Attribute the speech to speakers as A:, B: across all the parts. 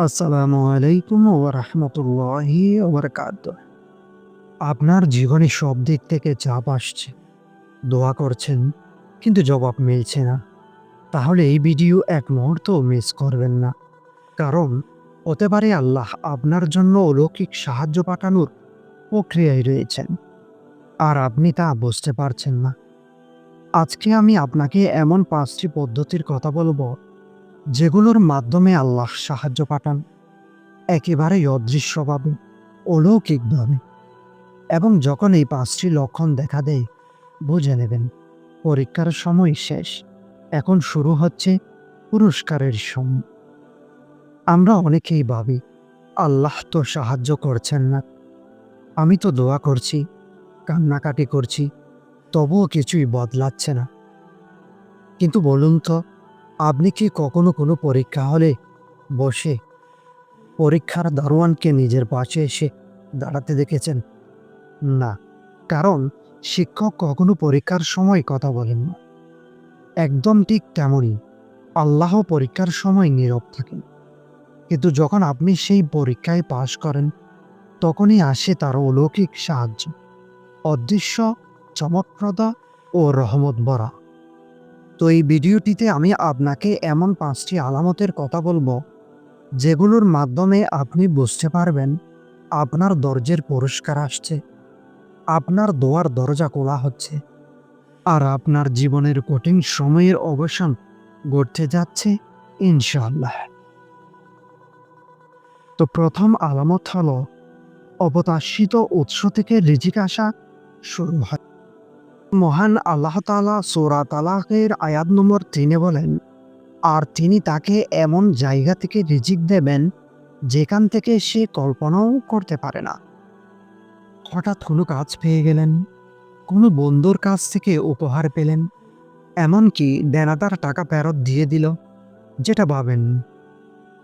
A: আসসালামু আলাইকুম ওরহমতুল্লাহি ওবরকাত আপনার জীবনে সব দিক থেকে চাপ আসছে। দোয়া করছেন, কিন্তু জবাব মিলছে না। তাহলে এই ভিডিও এক মুহূর্ত মিস করবেন না। কারণ, হতে পারে আল্লাহ আপনার জন্য অলৌকিক সাহায্য পাঠানোর প্রক্রিয়ায় রয়েছেন। আর আপনি তা বুঝতে পারছেন না। আজকে আমি আপনাকে এমন পাঁচটি পদ্ধতির কথা বলব যেগুলোর মাধ্যমে আল্লাহ সাহায্য পাঠান, একেবারেই অদৃশ্যভাবে, অলৌকিকভাবে। এবং যখন এই পাঁচটি লক্ষণ দেখা দেয়, বুঝে নেবেন, পরীক্ষার সময় শেষ, এখন শুরু হচ্ছে পুরস্কারের সময়। আমরা অনেকেই ভাবি, আল্লাহ তো সাহায্য করছেন না। আমি তো দোয়া করছি, কান্নাকাটি করছি, তবুও কিছুই বদলাচ্ছে না। কিন্তু বলুন তো আপনি কি কখনো কোনো পরীক্ষা হলে বসে পরীক্ষার দারোয়ানকে নিজের পাশে এসে দাঁড়াতে দেখেছেন? না, কারণ শিক্ষক কখনো পরীক্ষার সময় কথা বলেন না। একদম ঠিক তেমনই, আল্লাহ পরীক্ষার সময় নীরব থাকেন। কিন্তু যখন আপনি সেই পরীক্ষায় পাশ করেন, তখনই আসে তার অলৌকিক সাহায্য, অদৃশ্য, চমকপ্রদা ও রহমত ভরা। তো এই ভিডিওটিতে আমি আপনাকে এমন পাঁচটি আলামতের কথা বলব, যেগুলোর মাধ্যমে আপনি বুঝতে পারবেন আপনার দরজের পুরস্কার আসছে, আপনার দোয়ার দরজা খোলা হচ্ছে, আর আপনার জীবনের কঠিন সময়ের অবসান ঘটতে যাচ্ছে, ইনশাআল্লাহ। তো প্রথম আলামত হলো অবতাশিত উৎস থেকে রিজিক আসা শুরু হয়। মহান আল্লাহ তালা সোরা তালাকের আয়াত নম্বর তিনে বলেন, আর তিনি তাকে এমন জায়গা থেকে রিজিক দেবেন, যেখান থেকে সে কল্পনাও করতে পারে না। হঠাৎ কোনো কাজ পেয়ে গেলেন, কোনো বন্ধুর কাছ থেকে উপহার পেলেন, এমনকি দেনাদার টাকা ফেরত দিয়ে দিল, যেটা ভাবেন,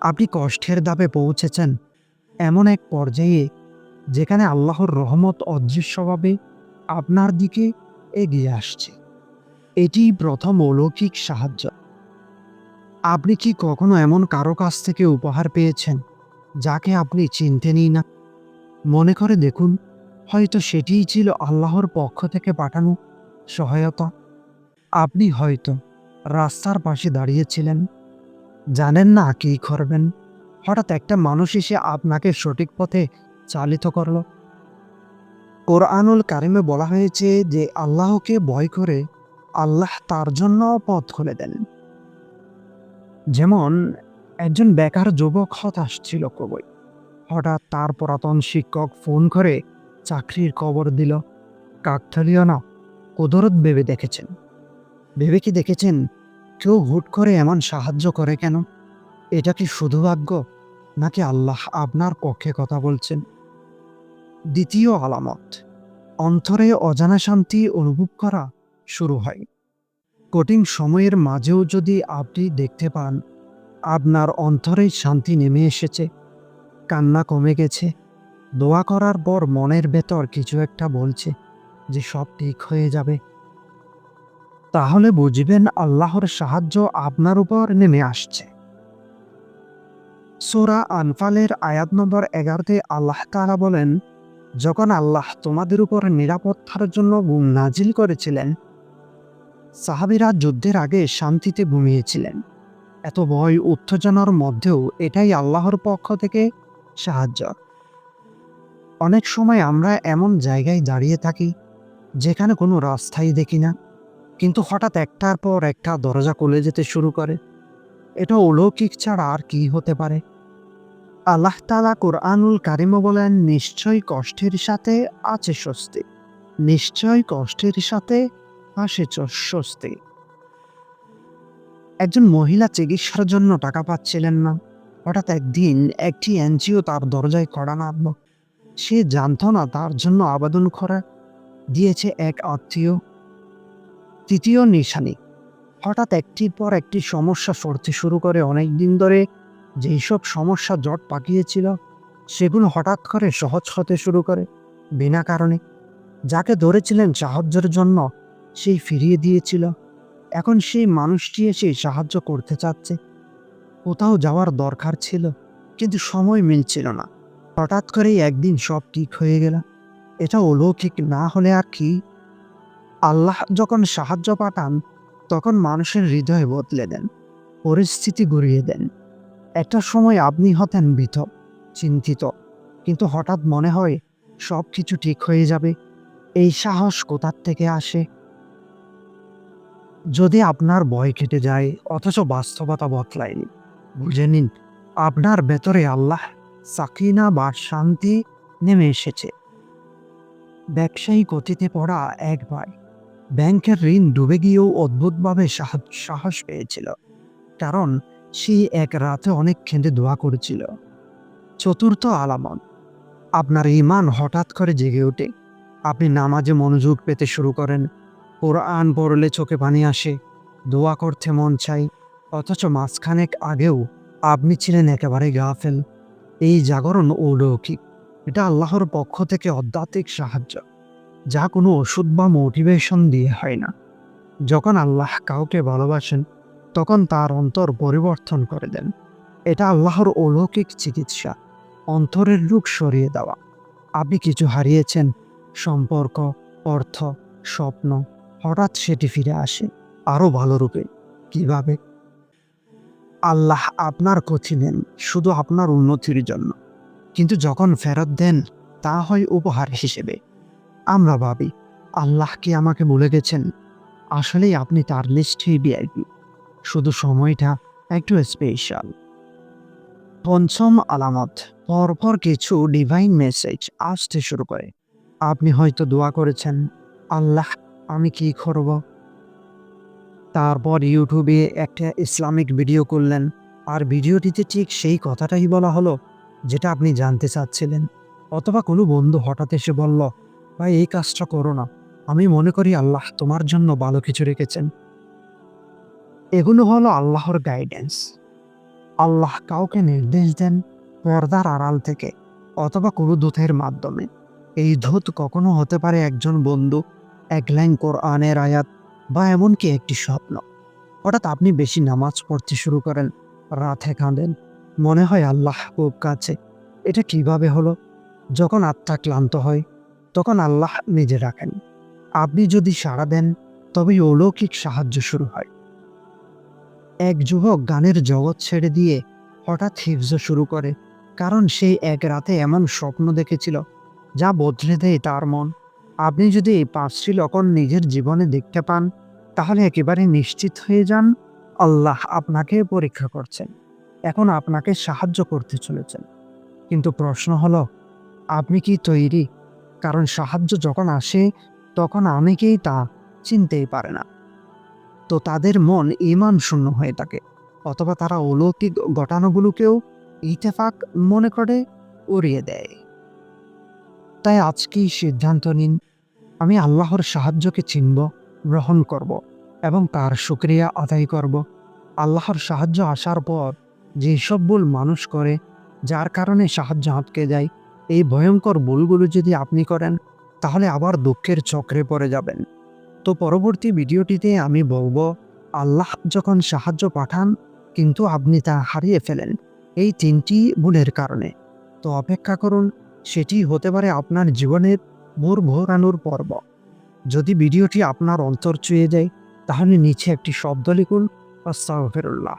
A: আপনি কষ্টের দাবে পৌঁছেছেন। এমন এক পর্যায়ে, যেখানে আল্লাহর রহমত অদৃশ্যভাবে আপনার দিকে এগিয়ে আসছে। এটি প্রথম অলৌকিক সাহায্য। আপনি কি কখনো এমন কারও কাছ থেকে উপহার পেয়েছেন, যাকে আপনি চিনতেনই না? মনে করে দেখুন, হয়তো সেটিই ছিল আল্লাহর পক্ষ থেকে পাঠানো সহায়তা। আপনি হয়তো রাস্তার পাশে দাঁড়িয়েছিলেন। জানেন না কী করবেন। হঠাৎ একটা মানুষ এসে আপনাকে সঠিক পথে চালিত করল। কোরআনুল কারিমে বলা হয়েছে যে আল্লাহকে ভয় করে আল্লাহ তার জন্য পথ খুলে দেন। যেমন একজন বেকার যুবক হতাশ ছিল কবই হঠাৎ তার পুরাতন শিক্ষক ফোন করে চাকরির খবর দিল কাকতালীয় না কুদরত ভেবে দেখেছেন। ভেবে কি দেখেছেন? কেউ হুট করে এমন সাহায্য করে কেন? এটা কি শুধু ভাগ্য? নাকি আল্লাহ আপনার পক্ষে কথা বলছেন? দ্বিতীয় আলামত, অন্তরে অজানা শান্তি অনুভব করা শুরু হয়। কঠিন সময়ের মাঝেও যদি আপনি দেখতে পান, আপনার অন্তরে শান্তি নেমে এসেছে। কান্না কমে গেছে। দোয়া করার পর মনের ভেতর কিছু একটা বলছে যে সব ঠিক হয়ে যাবে। তাহলে বুঝবেন আল্লাহর সাহায্য আপনার উপর নেমে আসছে। সোরা আনফালের আয়াত নম্বর এগারোতে আল্লাহ তাআলা বলেন যখন আল্লাহ তোমাদের উপর নিরাপত্তার জন্য ঘুম নাজিল করেছিলেন, সাহাবিরা যুদ্ধের আগে শান্তিতে ঘুমিয়েছিলেন। এত ভয় উত্তেজনার মধ্যেও এটাই আল্লাহর পক্ষ থেকে সাহায্য। অনেক সময় আমরা এমন জায়গায় দাঁড়িয়ে থাকি, যেখানে কোনো রাস্তাই দেখি না, কিন্তু হঠাৎ একটার পর একটা দরজা খুলে যেতে শুরু করে। এটা অলৌকিক ছাড়া আর কি হতে পারে? আল্লাহ তালা কোরআনুল কারিমও বলেন, নিশ্চয় কষ্টের সাথে আছে স্বস্তি। নিশ্চয় কষ্টের সাথে আসে স্বস্তি। একজন মহিলা চিকিৎসার জন্য টাকা পাচ্ছিলেন না। হঠাৎ একদিন একটি এনজিও তার দরজায় কড়া নাড়ল সে জানত না তার জন্য আবেদন করা, দিয়েছে এক আত্মীয়। তৃতীয় নিশানি। হঠাৎ একটির পর একটি সমস্যা সরতে শুরু করে। অনেক দিন ধরে যেই সব সমস্যা জট পাকিয়েছিল, সেগুলো হঠাৎ করে সহজ হতে শুরু করে, বিনা কারণে। যাকে ধরেছিলেন সাহায্যের জন্য, সেই ফিরিয়ে দিয়েছিল। এখন সেই মানুষটি এসে সাহায্য করতে চাচ্ছে। কোথাও যাওয়ার দরকার ছিল, কিন্তু সময় মিলছিল না। হঠাৎ করেই একদিন সব ঠিক হয়ে গেল। এটা অলৌকিক না হলে আর কি? আল্লাহ যখন সাহায্য পাঠান, তখন মানুষের হৃদয় বদলে দেন, পরিস্থিতি ঘুরিয়ে দেন। একটা সময় আপনি হতেন ভীত, চিন্তিত, কিন্তু হঠাৎ মনে হয় সব কিছু ঠিক হয়ে যাবে। এই সাহস কোথার থেকে আসে? যদি আপনার ভয় কেটে যায়, অথচ বাস্তবতা বদলায়নি, বুঝে নিন, আপনার ভেতরে আল্লাহ সাকিনা বা শান্তি নেমে এসেছে। ব্যবসায়ী গতিতে পড়া এক ভাই ব্যাংকের ঋণ ডুবে গিয়েও অদ্ভুতভাবে সাহস পেয়েছিল, কারণ সে এক রাতে অনেক খেঁদে দোয়া করেছিল। চতুর্থ আলামত, আপনার ইমান হঠাৎ করে জেগে ওঠে। আপনি নামাজে মনোযোগ পেতে শুরু করেন। কোরআন পড়লে চোখে পানি আসে, দোয়া করতে মন চাই অথচ মাঝখানেক আগেও আপনি ছিলেন একেবারে গাফেল। এই জাগরণ অলৌকিক, এটা আল্লাহর পক্ষ থেকে আধ্যাত্মিক সাহায্য, যা কোনো ওষুধ বা মোটিভেশন দিয়ে হয় না। যখন আল্লাহ কাউকে ভালোবাসেন তখন তার অন্তর পরিবর্তন করে দেন। এটা আল্লাহর অলৌকিক চিকিৎসা, অন্তরের রোগ সরিয়ে দেওয়া। আপনি কিছু হারিয়েছেন, সম্পর্ক, অর্থ, স্বপ্ন, হঠাৎ সেটি ফিরে আসে আরও ভালো রূপে। কীভাবে? আল্লাহ আপনার ক্ষতি নেন, শুধু আপনার উন্নতির জন্য। কিন্তু যখন ফেরত দেন, তা হয় উপহার হিসেবে। আমরা ভাবি, আল্লাহ কি আমাকে ভুলে গেছেন? আসলেই আপনি তার লিস্টেই বিআইপি শুধু সময়টা একটু স্পেশাল পঞ্চম আলামত, পরপর কিছু ডিভাইন মেসেজ আসতে শুরু করে। আপনি হয়তো দোয়া করেছেন, আল্লাহ, আমি কি করব? তারপর ইউটিউবে একটা ইসলামিক ভিডিও করলেন। আর ভিডিওটিতে ঠিক সেই কথাটাই বলা হলো, যেটা আপনি জানতে চাচ্ছিলেন। অথবা কোনো বন্ধু হঠাৎ এসে বলল, ভাই, এই কাজটা করো না। আমি মনে করি আল্লাহ তোমার জন্য ভালো কিছু রেখেছেন। এগুলো হলো আল্লাহর গাইডেন্স আল্লাহ কাউকে নির্দেশ দেন পর্দার আড়াল থেকে অথবা কোনো দূতের মাধ্যমে। এই ধূত কখনো হতে পারে একজন বন্ধু এক লাইন কোরআনের আয়াত বা এমনকি একটি স্বপ্ন। হঠাৎ আপনি বেশি নামাজ পড়তে শুরু করেন, রাতে কাঁদেন, মনে হয় আল্লাহ খুব কাছে। এটা কীভাবে হলো? যখন আত্মা ক্লান্ত হয়, তখন আল্লাহ নিজে রাখেন আপনি যদি সাড়া দেন, তবেই অলৌকিক সাহায্য শুরু হয়। এক যুবক গানের জগৎ ছেড়ে দিয়ে হঠাৎ হিফজ শুরু করে, কারণ সেই এক রাতে এমন স্বপ্ন দেখেছিল যা বদলে দেয় তার মন। আপনি যদি এই পাঁচটি লক্ষণ নিজের জীবনে দেখতে পান, তাহলে একেবারে নিশ্চিত হয়ে যান, আল্লাহ আপনাকে পরীক্ষা করছেন। এখন আপনাকে সাহায্য করতে চলেছেন। কিন্তু প্রশ্ন হলো, আপনি কি তৈরি? কারণ সাহায্য যখন আসে, তখন অনেকেই তা চিনতেই পারে না। তো তাদের মন ইমান শূন্য হয়ে থাকে। অথবা তারা অলৌকিক ঘটানোগুলোকেও ইতেফাক মনে করে উড়িয়ে দেয়। তাই আজকেই সিদ্ধান্ত নিন, আমি আল্লাহর সাহায্যকে চিনব, গ্রহণ করব এবং তার শুক্রিয়া আদায় করব। আল্লাহর সাহায্য আসার পর যেসব ভুল মানুষ করে, যার কারণে সাহায্য আটকে যায়, এই ভয়ঙ্কর ভুলগুলো যদি আপনি করেন, তাহলে আবার দুঃখের চক্রে পড়ে যাবেন। তো পরবর্তী ভিডিওটিতে আমি বলব, আল্লাহ যখন সাহায্য পাঠান, কিন্তু আপনি তা হারিয়ে ফেলেন। এই তিনটি ভুলের কারণে। তো অপেক্ষা করুন, সেটি হতে পারে আপনার জীবনের মোর ভোরানোর পর্ব। যদি ভিডিওটি আপনার অন্তর চুয়ে যায়, তাহলে নিচে একটি শব্দ লিখুন, আস্তাগফিরুল্লাহ।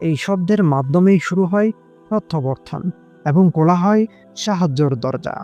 A: এই শব্দের মাধ্যমেই শুরু হয় তথ্যবর্ধন এবং কোলা হয় সাহায্যর দরজা।